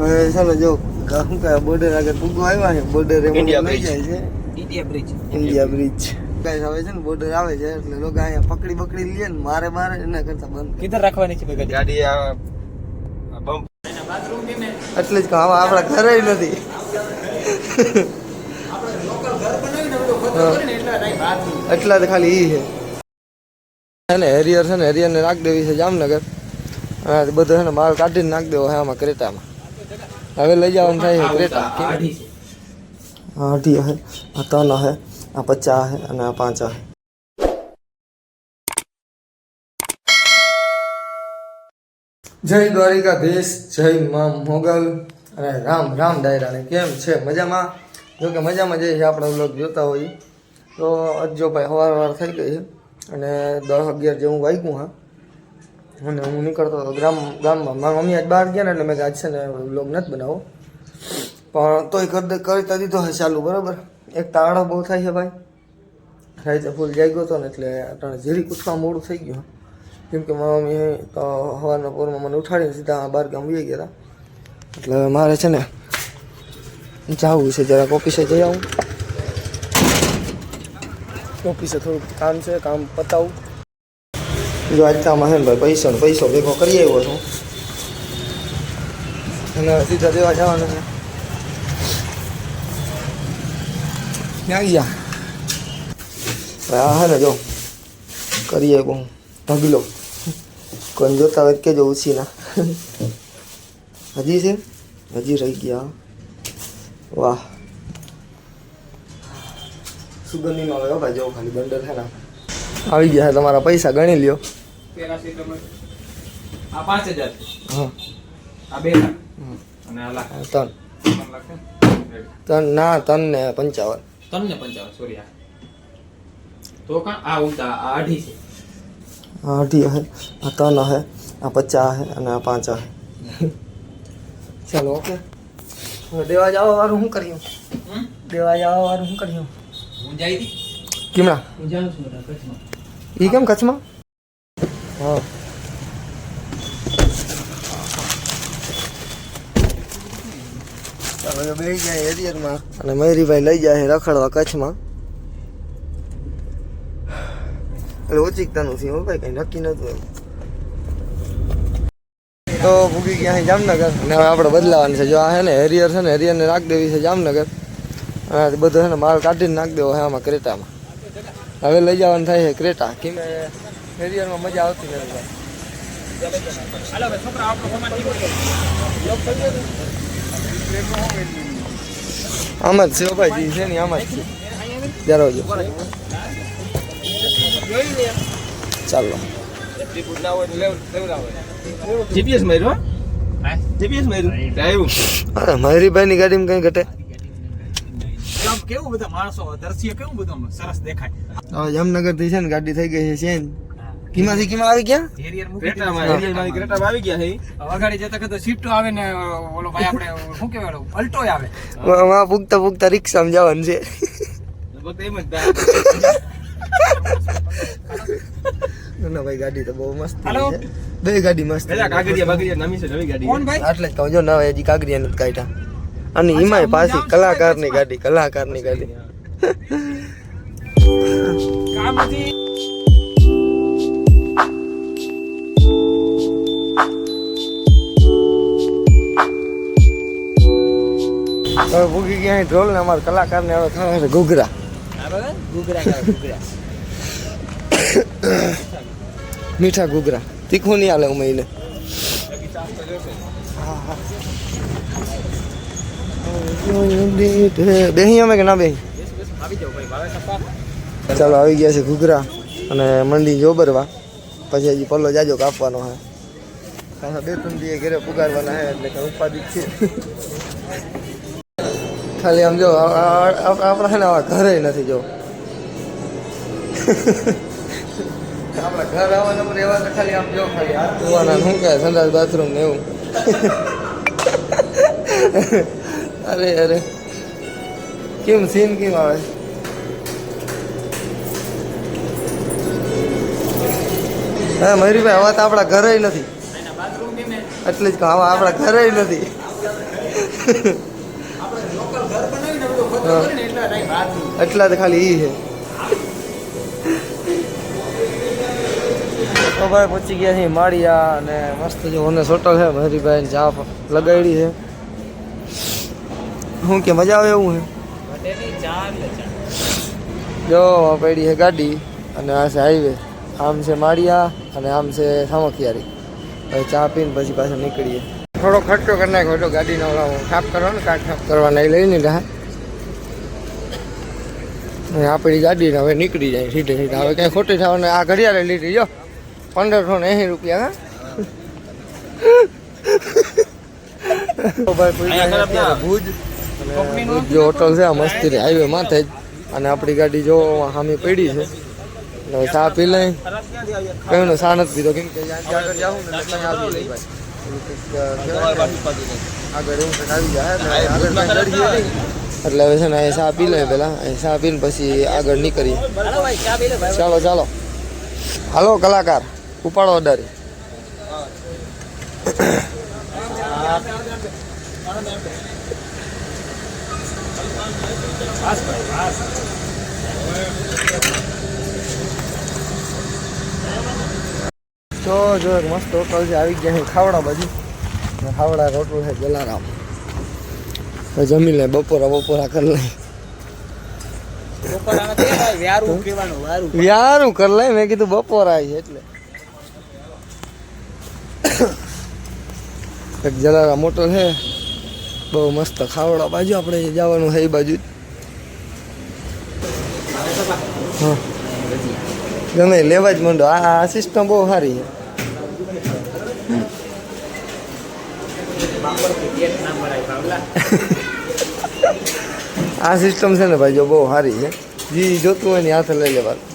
હવે ચાલો જો શું કહે બોર્ડર આગળ પૂગો આવ્યા ને બોર્ડર એમ લઈ જાય છે. India bridge India bridge guys હવે છે ને બોર્ડર આવે છે એટલે લોકો અહીંયા પકડી પકડી લે ને મારે મારે એના કરતા બંધ કીધર રાખવાની છે ભાઈ ગાડી? આ બમ્પ બાથરૂમ બી મેં એટલે જ કહું આપણા ઘરે નથી. એટલા તો ખાલી ઈ છે. ને હેરિયર છે ને હેરિયરને નાખ દેવી છે જામનગર. બધો છે ને માલ કાઢીને નાખ દેવો છે આમાં ક્રેટામાં. હવે લઈ જવાનું થાય ક્રેટા. આઢી હે આ ત્રણ હે આ પચાસ હે અને આ પાંચ હે. જય દ્વારિકાધીશ જય માં મોગલ અને રામ રામ ડાયરાને. કેમ છે? મજામાં? જો કે મજામાં જઈએ આપણે લોક જોતા હોઈએ તો અજો ભાઈ સવાર વાર થઈ ગઈ છે અને દસ અગિયાર જેવું વાગ્યું હા. અને હું નીકળતો હતો ગ્રામ, ગામમાં. મારા મમ્મી આજ બહાર ગયા ને એટલે મેં આજ છે ને વ્લોગ નથી બનાવો. પણ તોય કરી, કરતા દીધો હશે ચાલુ બરાબર? એક તાળો બહુ થાય છે ભાઈ. રાઈતે ફૂલ જાગ્યો હતો ને એટલે અટાણે ઝીરી કૂદવા મોડું થઈ ગયું. કેમ કે મારા મમ્મી તો સવારના પોરમાં મને ઉઠાડીને સીધા બહાર ગામ વહી ગયા હતા એટલે મારે છે ને જવું છે, જરાક ઓફિસે જઈ આવું. ઓફિસે થોડુંક કામ છે, કામ પતાવું. જો આજકામાં છે ને ભાઈ પૈસાનો પૈસો ભેગો કરી આવ્યો છું અને સીધા દેવા જવાનું છે ક્યાં ગયા ભાઈ આ હે ને જો કરીએ બહુ ઢગલો કોણ જોતા હોય તો કેજો ઉછીના હજી છે હજી રહી ગયા વાહ સુગંધીનો આવે હો ભાઈ જો ખાલી બંડલ છે ને આવી ગયા તમારા પૈસા ગણી લ્યો. આ પાંચ હજાર હા આ બે લાખ. અને આ લાખ. ત્રણ. ત્રણ ના ત્રણ ને? પંચાવન ત્રણ ને પંચાવન. સોરી આ. તો કા? આ ઉલટા આ અઢી છે. આ અઢી હે આ ત્રણ હે આ પચાસ હે અને આ પાંચ હે. ચાલો ઓકે. દેવા જાવ વાળું શું કર્યું દેવા જાવ વાળું શું કર્યું હું? જાય કેમણા હું જાઉં છું કચ્છમાં. એ કેમ કચ્છમાં હા અને મયુરીભાઈ લઈ જાય છે રખડવા કચ્છમાં. એટલે ઓચિકતાનું છે ભાઈ કઈ નક્કી નતું તો ભૂગી ગયા જામનગર. અને હવે આપણે બદલાવાની છે. જો આ છે ને હેરિયર છે ને હેરિયરને નાખ દેવી છે જામનગર. અને બધો છે ને માલ કાઢીને નાખ દેવો છે આમાં ક્રેટામાં. હવે લઈ જવાનું થાય છે ક્રેટા. કેમ કેરિયરમાં મજા આવતી નથી આમ જ છે ભાઈ છે ને આમ જ છે. જરા ચાલો. જીપીએસ માર્યો જીપીએસ માર્યું અરે મયુરીભાઈની ગાડીમાં કઈ ઘટે. આમ કેવું બધા માણસો દર્શીએ કેવું બધું સરસ દેખાય? હવે જામનગરથી છે ને ગાડી થઈ ગઈ છે ચેન્જ કીમાંથી કીમાં આવી ગયા? હેરિયર મૂકી ક્રેટામાં ક્રેટામાં આવી ગયા હે વગાડી અગાડી જતા કરતા શિફ્ટ આવે ને ઓલો ભાઈ આપણે શું કહેવાય અલ્ટો આવે. વા પૂગતા પૂગતા રિક્ષામાં જવાનું છે. ફક્ત એમ જ ના ભાઈ ગાડી તો બહુ મસ્ત. છે. બે ગાડી મસ્ત પેલા કાગડિયા બાગડિયા નામી છે નવી ગાડી. કોણ ભાઈ? આટલે જ કહું જો ના હજી કાગડિયા નથી કાઢ્યા. અને એમાંય પાછી કલાકારની ગાડી કલાકારની ગાડી. હવે ભૂગી ગયા ઢોલ ને અમારા કલાકારને હવે ખાવા છે ઘૂઘરા. મીઠા ઘૂઘરા. તીખું નહીં હાલે ઉમઈને અમે કે ના બેહી? ચાલો, આવી ગયા છે ઘૂઘરા અને મંડી જોબરવા પછી હજી પલ્લો જાજો કાપવાનો હે. પાછા બે ત્રણ દિવસ ઘરે પુગારવાના હે, એટલે કઈ ઉપાધિ છે. ખાલી આમ જો આપણા છે ને આવા ઘરે નથી જો. આપણા ઘર આવવાના ખાલી આમ જો, ખાલી હાથ ધોવાના, શું કહે, સંડાસ, બાથરૂમ ને એવું. અરે અરે. કેમ સીન કેમ આવે હા, મયુરીભાઈ, હવે તો આપણા ઘરે નથી. એટલે જ હવા આપણા ઘરે નથી. એટલા તો ખાલી ઈ છે. તો ભાઈ, પહોંચી ગયા છે માળિયા અને મસ્ત જો ઓનેસ હોટલ છે હરીભાઈ ચા લગાડી છે. શું કે મજા આવે એવું ચા જો પડી છે ગાડી અને આ છે હાઈવે આમ છે માળિયા અને આમ છે સામખિયારી. પછી ચા પીને પછી પાછા નીકળીએ. થોડો ખર્ચો કરી નાખ્યો હતો ગાડીનો સાફ સાફ કરવાનો કાચ સાફ કરવાના એ લઈને રહ્યા આપણી ગાડીને હવે નીકળી જાય સીધે સીધા. હવે કઈ ખોટી થવાનું આ ઘડિયાળે લીધી જો. પંદરસો ને એસી રૂપિયા હા. ના. ભુજ. જે હોટલ છે, આ મસ્તી હાઈવે માથે જ. અને આપણી ગાડી જો સામે પડી છે. એટલે ચા પી લઈ. કહ્યું ને ચા નથી પીધો. કેમ કે એટલે હવે છે ને અહીં ચા પી લે પેલા અહીં ચા પીને પછી આગળ નીકળીએ. ચાલો ચાલો. હાલો, કલાકાર. ઉપાડો ઓર્ડર બસ ભાઈ બસ તો જો એક મસ્ત હોટલ છે આવી ગયા ખાવડા બાજુ. ખાવડા હોટલ છે જલારામ. જમી લે બપોરા બપોરા કરી લે વ્યારું કરી લઈ મેં કીધું બપોરા આવી એટલે. એક જલારામ હોટલ છે. બહુ મસ્ત ખાવડા બાજુ. આપણે જવાનું છે એ બાજુ જ. હા. ગમે લેવા જ માંડો. આ સિસ્ટમ બહુ સારી છે. આ સિસ્ટમ છે ને ભાઈ જો બહુ સારી છે. જે જોતું હોય ને હાથે લઈ લેવાનું.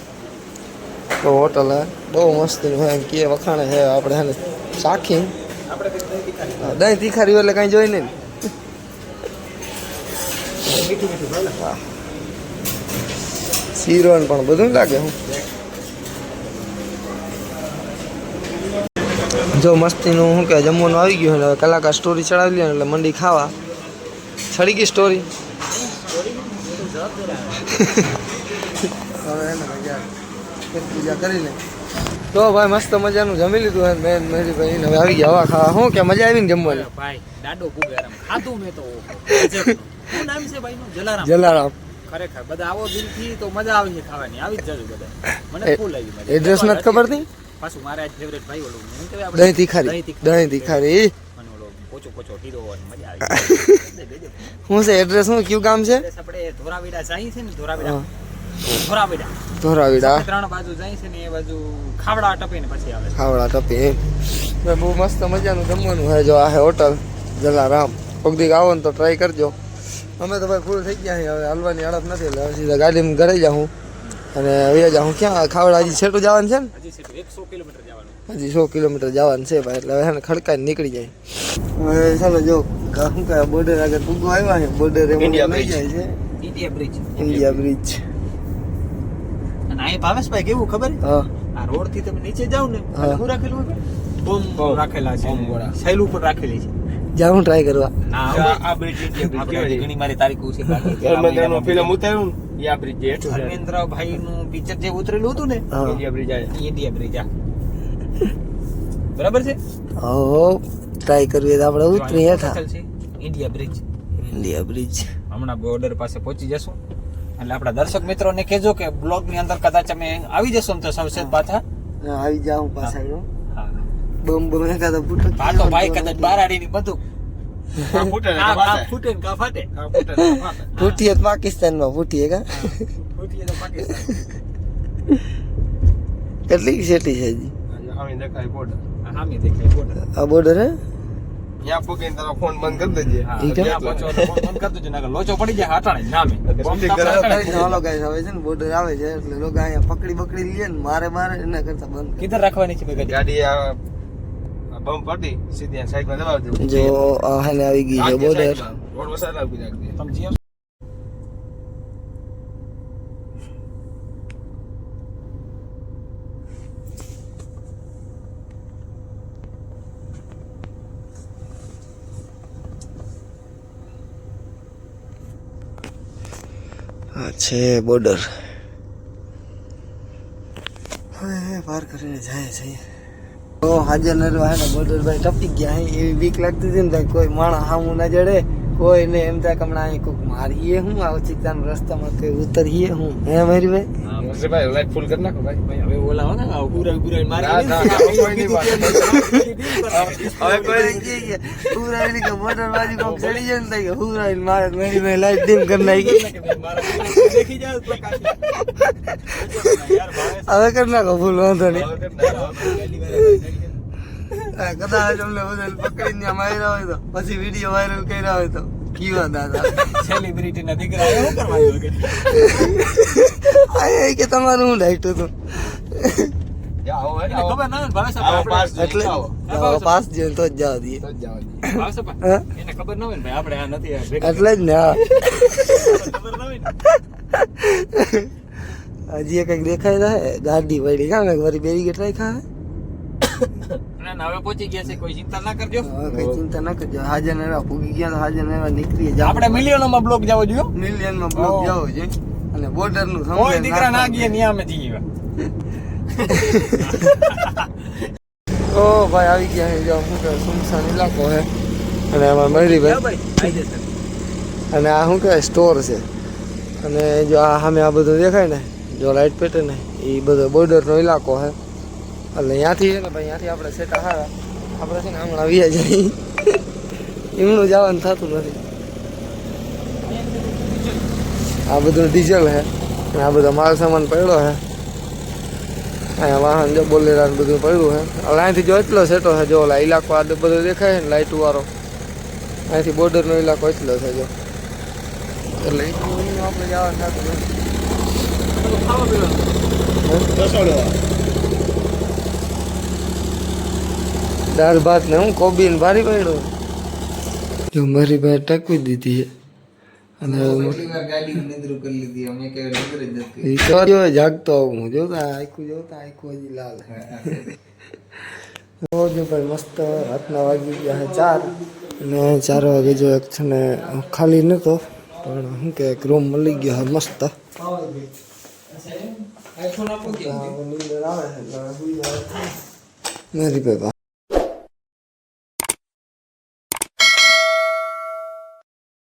તો હોટલ હે. બહુ મસ્ત કે વખાણે છે. આપણે છે ને ચાખી આપણે દહીં તીખારી હા, એટલે કાંઈ જોઈ નહીં. ને. શીરોન પણ બધું લાગે. હું જો મસ્તીનું શું કે જમવાનું આવી ગયું એટલે હવે કલાકાર સ્ટોરી ચડાવી લે એટલે મંડી ખાવા. ચડી ગઈ સ્ટોરી તો ભાઈ મસ્ત મજાનું જમી લીધું હે મેં મેરી ભાઈ હવે આવી ગયા હવા ખાવા. શું કે મજા આવી ને જમવાની ભાઈ દાડો પુગારામ ખાધું મેં તો. જલારામ. જલારામ. ખરેખર બધા આવો દિલથી તો મજા આવી છે ખાવાની. આવી જ જજો બધા. મને ફૂલ આવી મજા. એડ્રેસ નથી ખબર નહીં પાછું મારા ફેવરેટ ભાઈ ઓલું. હું કહેવાય આપણે? દહીં તીખારી. દહીં તીખારી. મને ઓલો પોચો પોચો હીરો હોય મજા આવી. શું છે? એડ્રેસ શું? કયું ગામ છે? આપણે ધોરાવીડા જાય છે ને ધોરાવીડા. ધોરાવીડા. ધોરાવીડા. ત્રણ બાજુ જાય છે ને એ બાજુ ખાવડા ટપીને પછી આવે ખાવડા ટપે બહુ મસ્ત મજાનું જમવાનું હોય જો આ હોટલ જલારામ. કોક દીક આવો ને તો ટ્રાય કરજો. અમે તો ભાઈ ફૂલ થઈ ગયા છીએ. હવે હાલવાની આડત નથી એટલે હવે સીધા ગાડીમાં ઘરે જાઉં અને હવે જાઉં ક્યાં? ખાવડા હજી છેટું જવાનું છે હજી ને હજી સો કિલોમીટર જવાનું છે ભાઈ. એટલે હવે ખડકાઈ નીકળી જાય. હવે ચાલો જો શું કહે બોર્ડર આગળ પૂગો આવ્યા છે. બોર્ડર ઇન્ડિયા લઈ જાય છે. ઇન્ડિયા બ્રિજ ઇન્ડિયા બ્રિજ અને અહીં ભાવેશભાઈ કેવું ખબર? હા. આ રોડથી તમે નીચે જાવ ને શું રાખેલું બોમ્બ. રાખેલા છે. સૈલ ઉપર રાખેલી છે. જાઉં ટ્રાય કરવા. ના આ- છે. ઘણી મારી તારીખો છે ઉતાર્યું ને, એ આ bridge છે. ધર્મેન્દ્રભાઈ નું પિક્ચર જે ઉતરેલું હતું ને આ. ઇન્ડિયા બ્રિજ આ. બરાબર છે? હો ટ્રાય કરીએ તો આપણે ઉતરી હેઠા. છે ઇન્ડિયા બ્રિજ ઇન્ડિયા બ્રિજ હમણાં બોર્ડર પાસે પહોંચી જશું. એટલે આપણા દર્શક મિત્રોને કહેજો કે બ્લોગની અંદર કદાચ અમે આવી જશું ને તો સૌસેદ પાછા. આવી જાઉં પાછળ બમ બમ એકાદો ફૂટો. આ તો ભાઈ કદાચ બારાડી ની બધું ફૂટે ને આ- તો આ ફાટે. ફૂટે ને કા ફાટે? આ ફૂટે ને તો ફાટે. ફૂટીએ તો પાકિસ્તાનમાં ફૂટીએ કા? તો પાકિસ્તાન કેટલી સેટી છે હજી? આ દેખાય border. આ દેખાય બોર્ડર આ બોર્ડર હે? ત્યાં પૂગીને તારો ફોન બંધ કરી દેજે. તો ફોન કરી દેજો નકર લોચો પડી જાય હાટાણે નામે. તો હાલો ગાઈસ હવે છે ને બોર્ડર આવે છે એટલે લોકો અહીંયા પકડી પકડી લે ને મારે મારે એના કરતા બંધ. કિધર રાખવાની છે ગાડી ગાડી આ બમ પડી સીધી સાઈડમાં દબાવી દઉં જો આહને આવી ગઈ છે બોર્ડર. રોડ વસાડ આવી ગઈ તમે છે? બોર્ડર. હવે પાર કરીને જાય જઈએ તો હાજર નરવા ને બોર્ડર ટપી ગયા એવી બીક લાગતી હતી ને કોઈ માણસ સામું ના જડે, કોઈ ને એમ થાય કે હમણાં અહીં કોઈક મારીએ હું આવ ચિકતાન રસ્તામાં કોઈ ઉતરીએ હું. હે મારી ભાઈ ભાઈ લાઈટ ફૂલ કરી નાખો ભાઈ. હવે હોય ને પૂરા પૂરા વાત. હવે કોઈ કે પૂરા એની કે મોટર બાજુ કોક ચડી જાય ને કે પૂરા મારે મારી મેં લાઈટ ડીમ કરી નાખી. દેખી જાય પ્રકાશ હવે કરી નાખો ભૂલ વાંધો નહીં. કદાચ અમને બધા પકડીને ત્યાં માર્યા હોય તો પછી વીડિયો વાયરલ કર્યા હોય તો. કીવા દાદા સેલિબ્રિટી ના દીકરા એવું કરવાનું કે આ કે તમારું હું લાઈટ હતું. એટલે આવો. આવો. પાસ જઈને તો જ ના હોય ને આપણે આ નથી આ જ ને હા. ખબર ના હોય ને. હજી કંઈક દેખાય રહે? ગાડી પડી. કામ બેરી બેરીગેટ રાખ્યા હે ના ના હવે પહોંચી ગયા છે કોઈ ચિંતા ના કરજો. કઈ ચિંતા ના કરજો. હાજર નરવા ભૂગી ગયા હાજર નરવા નીકળી જાવ આપણે મિલિયનોમાં બ્લોક જવો જોઈએ મિલિયનમાં બ્લોક. જાવ અને બોર્ડરનું કોઈ દીકરા ના ગયા ત્યાં અમે જઈએ ઓ ભાઈ આવી ગયા છે. જો શું સુમસાન ઇલાકો અને આમાં મળી ભાઈ. અને આ શું કહેવાય સ્ટોર છે. અને જો આ સામે આ બધું દેખાય ને જો લાઇટ પેટર્ન ને એ બધો બોર્ડરનો ઇલાકો છે. એટલે ત્યાંથી ને ભાઈ ત્યાંથી આપણે સેટા હારા. આપણે છે ને હમણાં વ્યા જાય. એમનું જવાનું થતું નથી. આ બધું ડીઝલ હે. અને આ બધો માલ સામાન પડ્યો હે. અહીંયા વાહન જો બોલેરા બધું પડ્યું હે. હવે અહીંથી જો એટલો સેટો છે જો ઓલા ઇલાકો આ બધો દેખાય છે ને લાઇટ વાળો. અહીંથી બોર્ડરનો ઇલાકો એટલો છે જો. એટલે આપણે જવાનું થતું નથી. દાળ ભાત ને હું કોબી ને ભારી પડ્યો. જો મારી ભાઈ ટકવી દીધી અને જાગતો આવું હું જોતા આખું જોતા આખું હજી લાલ રોજ જો ભાઈ મસ્ત રાતના વાગી ગયા ચાર. અને ચાર વાગે જો એક છે ને ખાલી નતો પણ શું કે એક રૂમ મળી ગયો મસ્ત. મારી ભાઈ